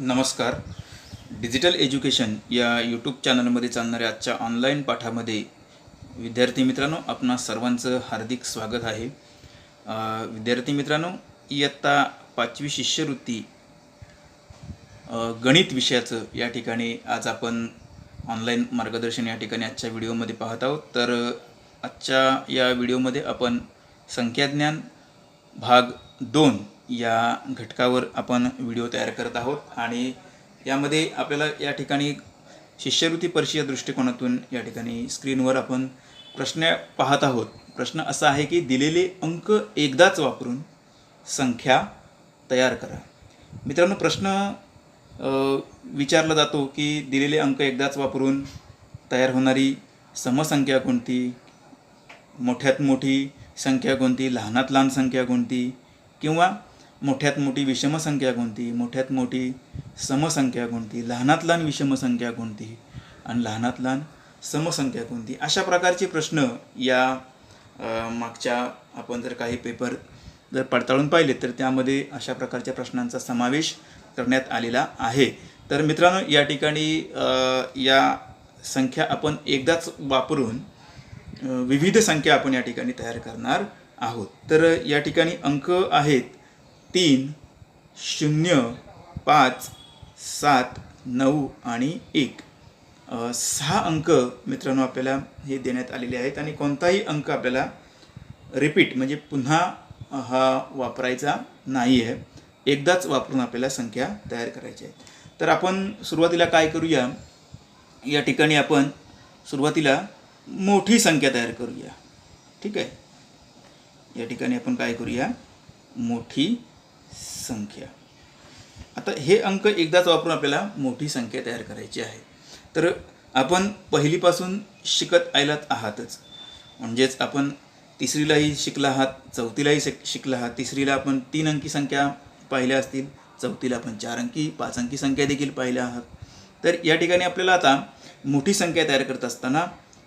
नमस्कार. Digital education या YouTube चॅनलमध्ये चालणाऱ्या आजच्या ऑनलाईन पाठामध्ये विद्यार्थी मित्रांनो आपणा सर्वांचं हार्दिक स्वागत आहे. विद्यार्थी मित्रांनो इयत्ता पाचवी शिष्यवृत्ती गणित विषयाचं या ठिकाणी आज आपण ऑनलाईन मार्गदर्शन या ठिकाणी आजच्या व्हिडिओमध्ये पाहत आहोत. तर आजच्या या व्हिडिओमध्ये आपण संख्याज्ञान भाग दोन या घटकावर आपण व्हिडिओ तयार करत आहोत आणि यामध्ये आपल्याला या ठिकाणी शिष्यवृत्ती परीक्षेच्या दृष्टिकोनातून या ठिकाणी स्क्रीनवर आपण प्रश्न पाहत आहोत. प्रश्न असा आहे की दिलेले अंक एकदाच वापरून संख्या तयार करा. मित्रांनो प्रश्न विचारला जातो की दिलेले अंक एकदाच वापरून तयार होणारी समसंख्या कोणती? मोठ्यात मोठी संख्या कोणती? लहानात लहान संख्या कोणती? किंवा मोठ्यात मोठी विषमसंख्या कोणती? मोठ्यात मोठी समसंख्या कोणती? लहानात लहान विषमसंख्या कोणती? आणि लहानात लहान समसंख्या कोणती? अशा प्रकारचे प्रश्न या मागच्या आपण जर काही पेपर जर पडताळून पाहिले तर त्यामध्ये अशा प्रकारच्या प्रश्नांचा समावेश करण्यात आलेला आहे. तर मित्रांनो या ठिकाणी या संख्या आपण एकदाच वापरून विविध संख्या आपण या ठिकाणी तयार करणार आहोत. तर या ठिकाणी अंक आहेत तीन शून्य पाच सात नऊ आणि एक. सहा अंक मित्रांनो आपल्याला हे देण्यात आलेले आहेत आणि कोणताही अंक आपल्याला रिपीट म्हणजे पुन्हा हा वापरायचा नाही आहे. एकदाच वापरून आपल्याला संख्या तयार करायची आहे. तर आपण सुरुवातीला काय करूया? या ठिकाणी आपण सुरुवातीला मोठी संख्या तयार करूया. ठीक आहे? या ठिकाणी आपण काय करूया? मोठी संख्या. आता हे अंक एकदाच वापरून आपल्याला मोठी संख्या तयार करायची आहे. तर आपण पहिलीपासून शिकत आयलात आहातच. म्हणजेच आपण तिसरीलाही शिकला आहात चौथीलाही शिक शिकला आहात. तिसरीला आपण तीन अंकी संख्या पाहिल्या असतील चौथीला आपण चार अंकी पाच अंकी संख्या देखील पाहिल्या आहात. तर या ठिकाणी आपल्याला आता मोठी संख्या तयार करत असताना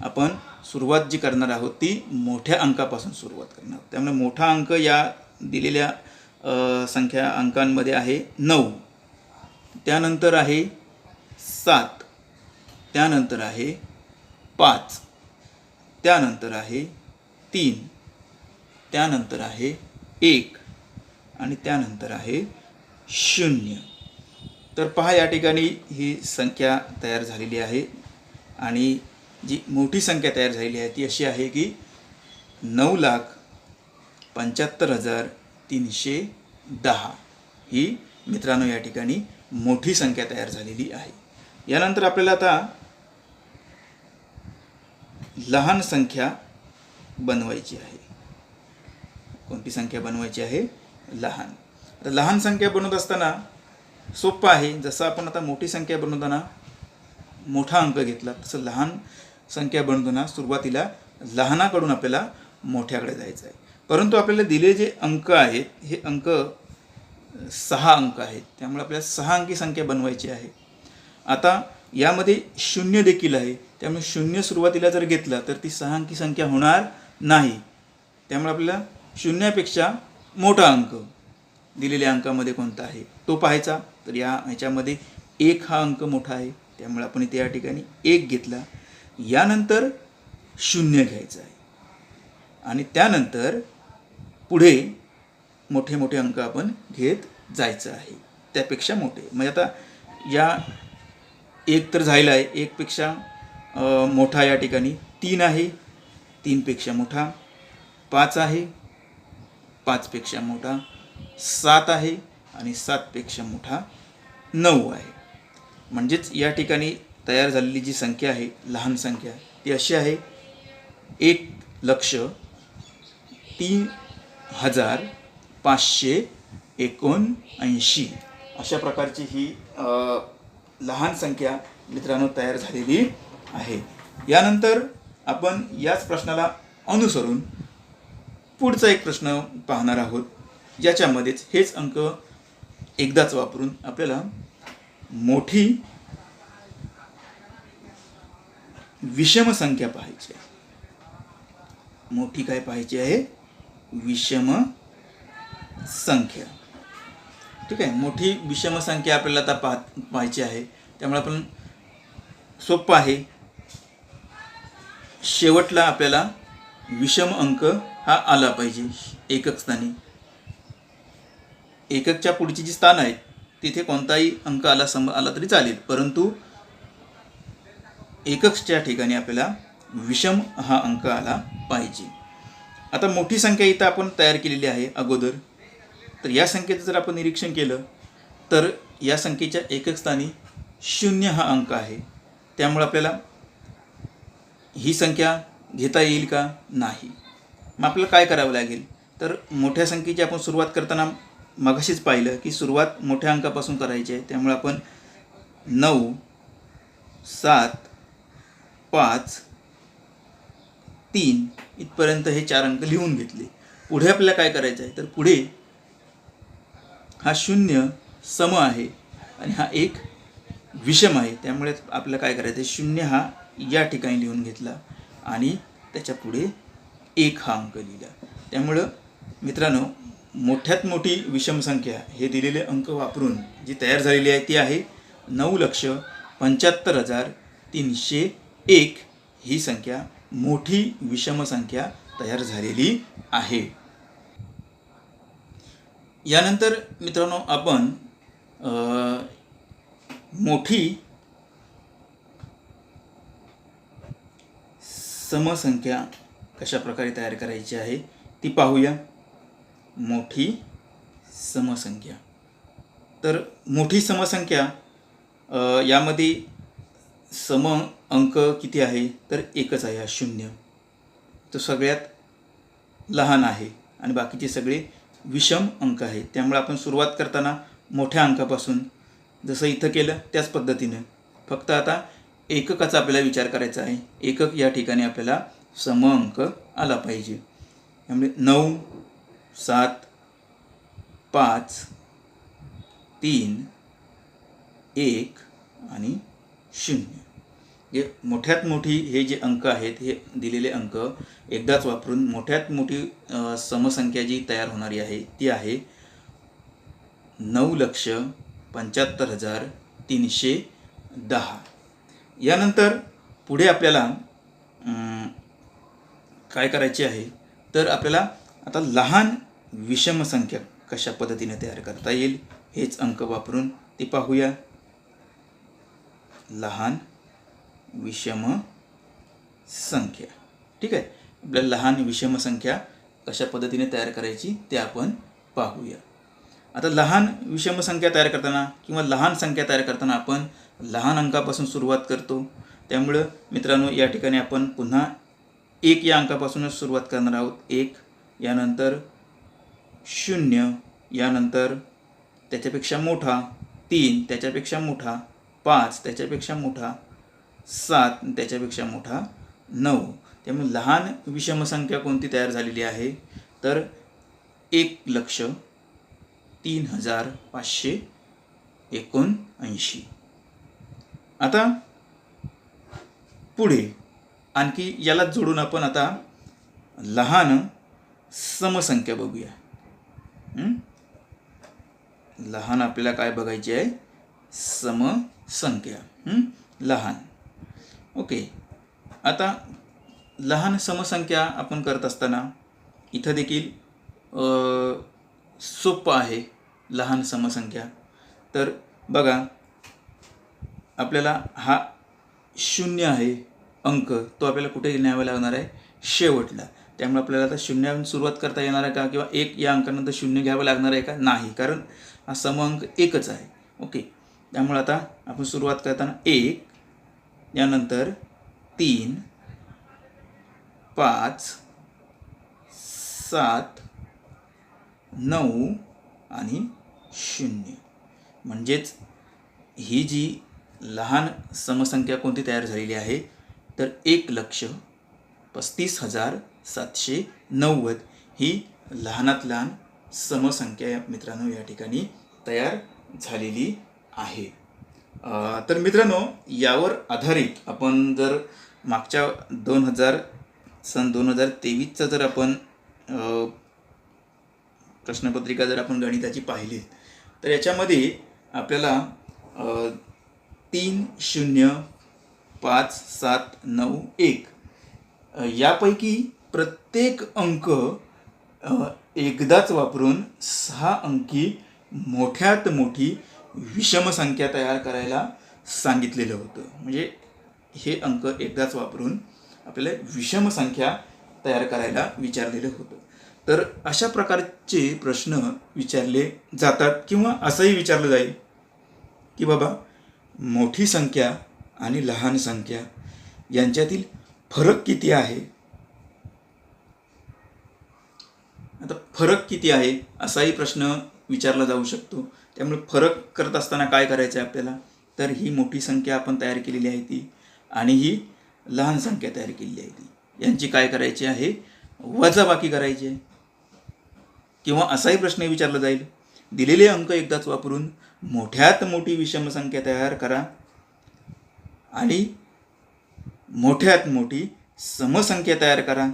आपण सुरुवात जी करणार आहोत ती मोठ्या अंकापासून सुरुवात करणार. आहोत त्यामुळे मोठा अंक या दिलेल्या संख्या अंकांमध्ये आहे नऊ. त्यानंतर आहे सात. त्यानंतर आहे पाच. त्यानंतर आहे तीन. त्यानंतर आहे एक. आणि त्यानंतर आहे शून्य. तर पहा या ठिकाणी ही संख्या तयार झालेली आहे. आणि जी मोठी संख्या तयार झालेली आहे ती अशी आहे की नऊ लाख पंच्याहत्तर हजार तीनशे दहा. ही मित्रांनो या ठिकाणी मोठी संख्या तयार झालेली आहे. यानंतर आपल्याला आता लहान संख्या बनवायची आहे. कोणती संख्या बनवायची आहे? लहान. आता लहान संख्या बनवत असताना सोपं आहे. जसं आपण आता मोठी संख्या बनवताना मोठा अंक घेतला तसं लहान संख्या बनवताना सुरुवातीला लहानाकडून आपल्याला मोठ्याकडे जायचं आहे. परंतु आपल्याला दिले जे अंक आहेत हे अंक सहा अंक आहेत. त्यामुळे आपल्याला सहा अंकी संख्या बनवायची आहे. आता यामध्ये शून्य देखील आहे. त्यामुळे शून्य सुरुवातीला जर घेतला तर ती सहा अंकी संख्या होणार नाही. त्यामुळे आपल्याला शून्यापेक्षा मोठा अंक दिलेल्या अंकामध्ये कोणता आहे? तो पाहायचा. तर या ह्याच्यामध्ये एक हा अंक मोठा आहे. त्यामुळे आपण इथे या ठिकाणी एक घेतला. यानंतर शून्य घ्यायचं आहे. आणि त्यानंतर पुढे मोठे मोठे अंक आपण घेत जायचं आहे. त्यापेक्षा मोठे. म्हणजे आता या एक तर झालेला आहे. एकपेक्षा मोठा या ठिकाणी तीन आहे. तीनपेक्षा मोठा पाच आहे. पाचपेक्षा मोठा सात आहे. आणि सातपेक्षा मोठा नऊ आहे. म्हणजेच या ठिकाणी तयार झालेली जी संख्या आहे लहान संख्या ती अशी आहे. एक लक्ष तीन हजार पाचशे एकोणऐंशी. अशा प्रकारची ही लहान संख्या मित्रांनो तयार झालेली आहे. यानंतर आपण याच प्रश्नाला अनुसरून पुढचा एक प्रश्न पाहणार आहोत. ज्याच्यामध्येच हेच अंक एकदाच वापरून आपल्याला मोठी विषम संख्या पाहायची आहे. मोठी काय पाहायची आहे? विषम संख्या ठीक आहे? मोठी विषम संख्या आपल्याला आता पाह पाहायची आहे. त्यामुळे आपण सोपं आहे. शेवटला आपल्याला विषम अंक हा आला पाहिजे एकक स्थानी. एककच्या पुढची जी स्थान आहेत तिथे कोणताही अंक आला सम आला तरी चालेल. परंतु एककच्या ठिकाणी आपल्याला विषम हा अंक आला पाहिजे. आता मोठी संख्या इथं आपण तयार केलेली आहे अगोदर. तर या संख्येचं जर आपण निरीक्षण केलं तर या संख्येच्या एकक स्थानी शून्य हा अंक आहे. त्यामुळे आपल्याला ही संख्या घेता येईल का? नाही. मग आपल्याला काय करावं लागेल? तर मोठ्या संख्येची आपण सुरुवात करताना मगाशीच पाहिलं की सुरुवात मोठ्या अंकापासून करायची आहे. त्यामुळे आपण नऊ सात पाच तीन इथपर्यंत हे चार अंक लिहून घेतले. पुढे आपल्याला काय करायचं आहे? तर पुढे हा शून्य सम आहे आणि हा एक विषम आहे. त्यामुळे आपल्याला काय करायचं आहे? शून्य हा या ठिकाणी लिहून घेतला आणि त्याच्या पुढे एक हा अंक लिहिला. त्यामुळं मित्रांनो मोठ्यात मोठी विषम संख्या हे दिलेले अंक वापरून जी तयार झालेली आहे ती आहे नऊ लक्ष पंच्याहत्तर हजार तीनशे एक ही संख्या मोठी विषमसंख्या तयार झालेली आहे. यानंतर मित्रांनो आपण मोठी समसंख्या कशा प्रकारे तयार करायची आहे ती पाहूया. मोठी समसंख्या. तर मोठी समसंख्या यामध्ये सम अंक किती आहे? तर एकच आहे हा शून्य. तो सगळ्यात लहान आहे आणि बाकीचे सगळे विषम अंक आहेत त्यामुळे आपण सुरुवात करताना मोठ्या अंकापासून जसं इथं केलं त्याच पद्धतीनं. फक्त आता एककाचा आपल्याला विचार करायचा आहे. एकक या ठिकाणी आपल्याला सम अंक आला पाहिजे. त्यामुळे नऊ सात पाच तीन एक आणि शून्य. एक मोठ्यात मोठी हे जे अंक आहेत हे दिलेले अंक एकदाच वापरून मोठ्यात मोठी समसंख्या जी तयार होणारी आहे ती आहे नऊ लक्ष पंच्याहत्तर हजार तीनशे दहा. यानंतर पुढे आपल्याला काय करायचे आहे? तर आपल्याला आता लहान विषम संख्या कशा पद्धतीने तयार करता येईल हेच अंक वापरून ते पाहूया. लहान विषम संख्या. ठीक आहे? आपल्या लहान विषम संख्या कशा पद्धतीने तयार करायची ते आपण पाहूया. आता लहान विषम संख्या तयार करताना किंवा लहान संख्या तयार करताना आपण लहान अंकापासून सुरुवात करतो. त्यामुळं मित्रांनो या ठिकाणी आपण पुन्हा एक या अंकापासूनच सुरुवात करणार आहोत. एक यानंतर शून्य यानंतर त्याच्यापेक्षा मोठा तीन त्याच्यापेक्षा मोठा पाच त्याच्यापेक्षा मोठा सात त्याच्यापेक्षा मोठा नऊ. त्यामुळे लहान विषमसंख्या कोणती तयार झालेली आहे? तर एक लक्ष तीन हजार पाचशे एकोणऐंशी. आता पुढे आणखी याला जोडून आपण आता लहान समसंख्या बघूया. लहान आपल्याला काय बघायची आहे? समसंख्या. लहान. ओके. आता लहान समसंख्या आपण करत असताना इथं देखील अ, सोपं आहे लहान समसंख्या. तर बघा आपल्याला हा शून्य आहे अंक तो आपल्याला कुठे न्यावा लागणार आहे? शेवटला. त्यामुळे आपल्याला आता शून्यावरून सुरुवात करता येणार आहे का? किंवा एक या अंकानंतर शून्य घ्यावं लागणार आहे का? नाही कारण हा सम अंक एकच आहे. ओके. त्यामुळे आता आपण सुरुवात करताना एक यानंतर तीन पाच सात नऊ आणि शून्य. म्हणजेच ही जी लहान समसंख्या कोणती तयार झालेली आहे तर एक लक्ष पस्तीस हजार सातशे नव्वद ही लहानात लहान समसंख्या या मित्रांनो या ठिकाणी तयार झालेली आहे. तर मित्रांनो यावर आधारित आपण जर मागच्या दोन हजार सन दोन हजार तेवीसचा जर आपण प्रश्नपत्रिका जर आपण गणिताची पाहिली तर याच्यामध्ये आपल्याला तीन शून्य पाच सात नऊ एक यापैकी प्रत्येक अंक एकदाच वापरून सहा अंकी मोठ्यात मोठी विषम संख्या तयार करायला सांगितलेलं होतं. म्हणजे हे अंक एकदाच वापरून आपल्याला विषम संख्या तयार करायला विचारलेलं होतं. तर अशा प्रकारचे प्रश्न विचारले जातात किंवा असंही विचारलं जाईल की बाबा मोठी संख्या आणि लहान संख्या यांच्यातील फरक किती आहे? आता फरक किती आहे असाही प्रश्न विचारला जाऊ शकतो. त्यामुळे फरक करत असताना काय करायचं आहे आपल्याला? तर ही मोठी संख्या आपण तयार केलेली आहे ती. आणि ही लहान संख्या तयार केलेली आहे ती. यांची काय करायची आहे? वजाबाकी करायची आहे. किंवा असाही प्रश्न विचारला जाईल. दिलेले अंक एकदाच वापरून मोठ्यात मोठी विषम संख्या तयार करा. आणि मोठ्यात मोठी समसंख्या तयार करा.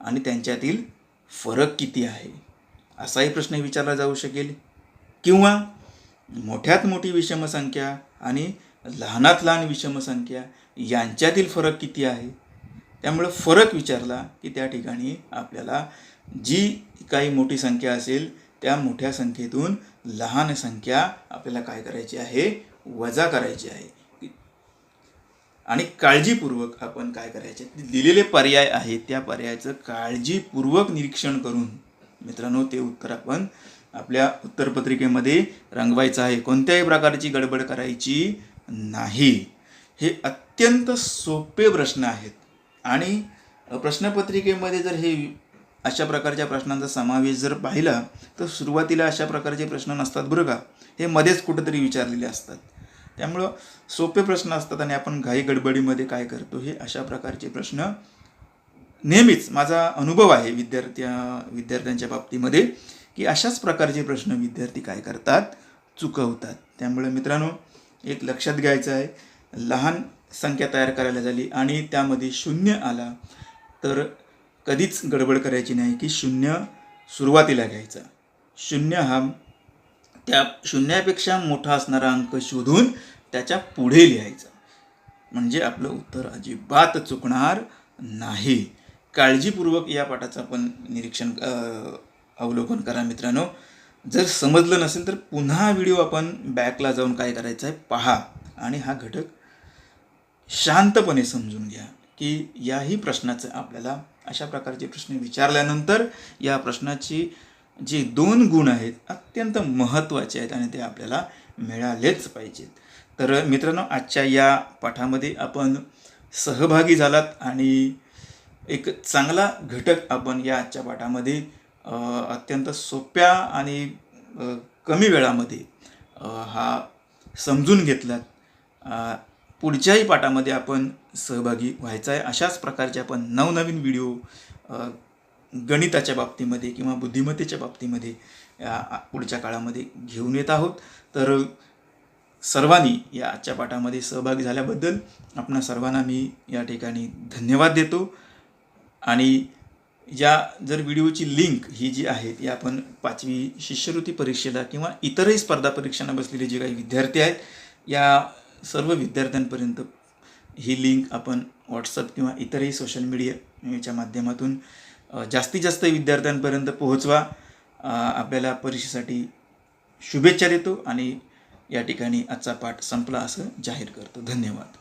आणि त्यांच्यातील फरक किती आहे? असाही प्रश्न विचारला जाऊ शकेल. किंवा मोठ्यात मोठी विषमसंख्या आणि लहानात लहान विषमसंख्या यांच्यातील फरक किती आहे? त्यामुळं फरक विचारला की त्या ठिकाणी आपल्याला जी काही मोठी संख्या असेल त्या मोठ्या संख्येतून लहान संख्या आपल्याला काय करायची आहे? वजा करायची आहे. आणि काळजीपूर्वक आपण काय करायचे? दिलेले पर्याय आहेत. त्या पर्यायाचं काळजीपूर्वक निरीक्षण करून मित्रांनो ते उत्तर आपण आपल्या उत्तरपत्रिकेमध्ये रंगवायचं आहे. कोणत्याही प्रकारची गडबड करायची नाही. हे अत्यंत सोपे प्रश्न आहेत. आणि प्रश्नपत्रिकेमध्ये जर हे अशा प्रकारच्या प्रश्नांचा समावेश जर पाहिला तर सुरुवातीला अशा प्रकारचे प्रश्न नसतात बरं का? हे मध्येच कुठंतरी विचारलेले असतात. त्यामुळं सोपे प्रश्न असतात आणि आपण घाई गडबडीमध्ये काय करतो हे अशा प्रकारचे प्रश्न नेहमीच माझा अनुभव आहे विद्यार्थ्या विद्यार्थ्यांच्या बाबतीमध्ये. की अशाच प्रकारचे प्रश्न विद्यार्थी काय करतात? चुकवतात. त्यामुळे मित्रांनो एक लक्षात घ्यायचं आहे लहान संख्या तयार करायला झाली आणि त्यामध्ये शून्य आला तर कधीच गडबड करायची नाही की शून्य सुरुवातीला घ्यायचा. शून्य हा त्या शून्यापेक्षा मोठा असणारा अंक शोधून त्याच्या पुढे लिहायचा. म्हणजे आपलं उत्तर अजिबात चुकणार नाही. काळजीपूर्वक या पाठाचं आपण निरीक्षण अवलोकन करा मित्रांनो. जर समजलं नसेल तर पुन्हा व्हिडिओ आपण बॅकला जाऊन काय करायचं आहे पहा. आणि हा घटक शांतपणे समजून घ्या की याही प्रश्नाचं आपल्याला अशा प्रकारचे प्रश्न विचारल्यानंतर या प्रश्नाची जे दोन गुण आहेत अत्यंत महत्त्वाचे आहेत आणि ते आपल्याला मिळालेच पाहिजेत. तर मित्रांनो आजच्या या पाठामध्ये आपण सहभागी झालात आणि एक चांगला घटक आपण या आजच्या पाठामध्ये अत्यंत सोप्या आणि कमी वेळामध्ये हा समजून घेतलात. पुढच्याही पाठामध्ये आपण सहभागी व्हायचा आहे अशाच प्रकारचे आपण नवनवीन व्हिडिओ गणिताच्या बाबतीमध्ये किंवा बुद्धिमत्तेच्या बाबतीमध्ये पुढच्या काळामध्ये घेऊन येत आहोत. तर सर्वांनी या आजच्या पाठामध्ये सहभागी झाल्याबद्दल आपणा सर्वांना मी या ठिकाणी धन्यवाद देतो. आणि या जर व्हिडिओची लिंक ही जी आहे ती आपण पाचवी शिष्यवृत्ती परीक्षेला किंवा इतरही स्पर्धा परीक्षांना बसलेले जे काही विद्यार्थी आहेत या सर्व विद्यार्थ्यांपर्यंत ही लिंक आपण व्हॉट्सअप किंवा इतरही सोशल मीडियाच्या माध्यमातून जास्तीत जास्त विद्यार्थ्यांपर्यंत पोहोचवा. आपल्याला परीक्षेसाठी शुभेच्छा देतो आणि या ठिकाणी आजचा पाठ संपला असं जाहीर करतो. धन्यवाद.